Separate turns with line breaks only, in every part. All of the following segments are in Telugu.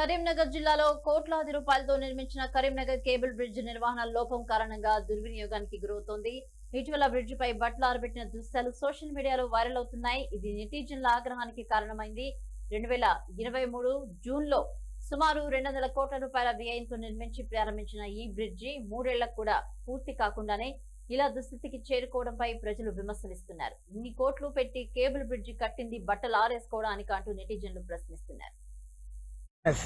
కరీంనగర్ జిల్లాలో కోట్లాది రూపాయలతో నిర్మించిన కరీంనగర్ కేబుల్ బ్రిడ్జ్ నిర్వహణ లోపం కారణంగా దుర్వినియోగానికి గురవుతోంది. ఇటీవల బ్రిడ్జ్ పై బట్టలు ఆరబెట్టిన దృశ్యాలు సోషల్ మీడియాలో వైరల్ అవుతున్నాయి. ఇది నెటిజన్ల ఆగ్రహానికి కారణమైంది. రెండు వేల ఇరవై మూడు జూన్లో సుమారు రెండు వందల కోట్ల రూపాయల వ్యయంతో నిర్మించి ప్రారంభించిన ఈ బ్రిడ్జి మూడేళ్ళకు కూడా పూర్తి కాకుండానే ఇలా దుస్థితికి చేరుకోవడంపై ప్రజలు విమర్శలిస్తున్నారు. ఇన్ని కోట్లు పెట్టి కేబుల్ బ్రిడ్జి కట్టింది బట్టలు ఆరేసుకోవడానికి అంటూ నెటిజన్లు ప్రశ్నిస్తున్నారు.
Yes.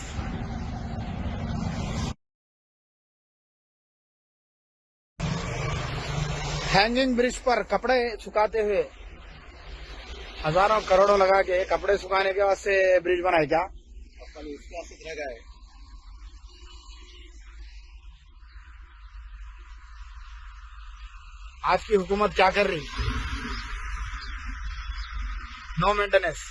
हैंगिंग ब्रिज पर कपड़े सुखाते हुए हज़ारों करोड़ों लगा के कपड़े सुखाने के वास्ते ब्रिज बनाए क्या? आज की हुकूमत क्या कर रही? नो मेंटेनेंस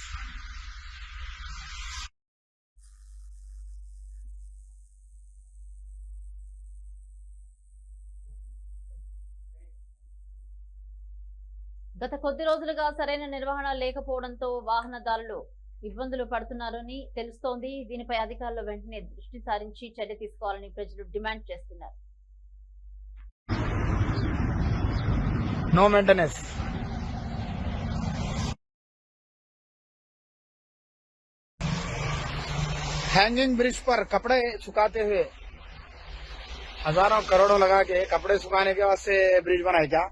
గత కొద్ది రోజులుగా సరైన నిర్వహణ లేకపోవడంతో వాహనదారులు ఇబ్బందులు పడుతున్నారని తెలుస్తోంది దీనిపై అధికారులు వెంటనే దృష్టి సారించి చర్య తీసుకోవాలని ప్రజలు డిమాండ్ చేస్తున్నారు
नो मेंटेनेंस हैंगिंग ब्रिज पर कपड़े सुखाते हुए हजारों करोड़ों लगा के कपड़े सुखाने के वास्ते ब्रिज बनाए क्या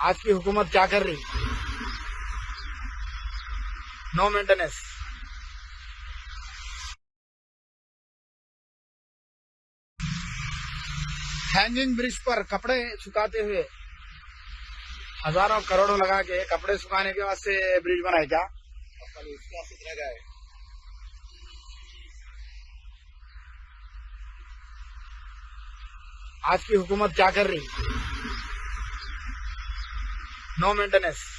आज की हुकूमत क्या कर रही? नो मेंटेनेंस हैंगिंग ब्रिज पर कपड़े सुखाते हुए हज़ारों करोड़ों लगा के कपड़े सुखाने के वास्ते ब्रिज बनाए क्या?
सुधर
आज की हुकूमत क्या कर रही? no maintenance.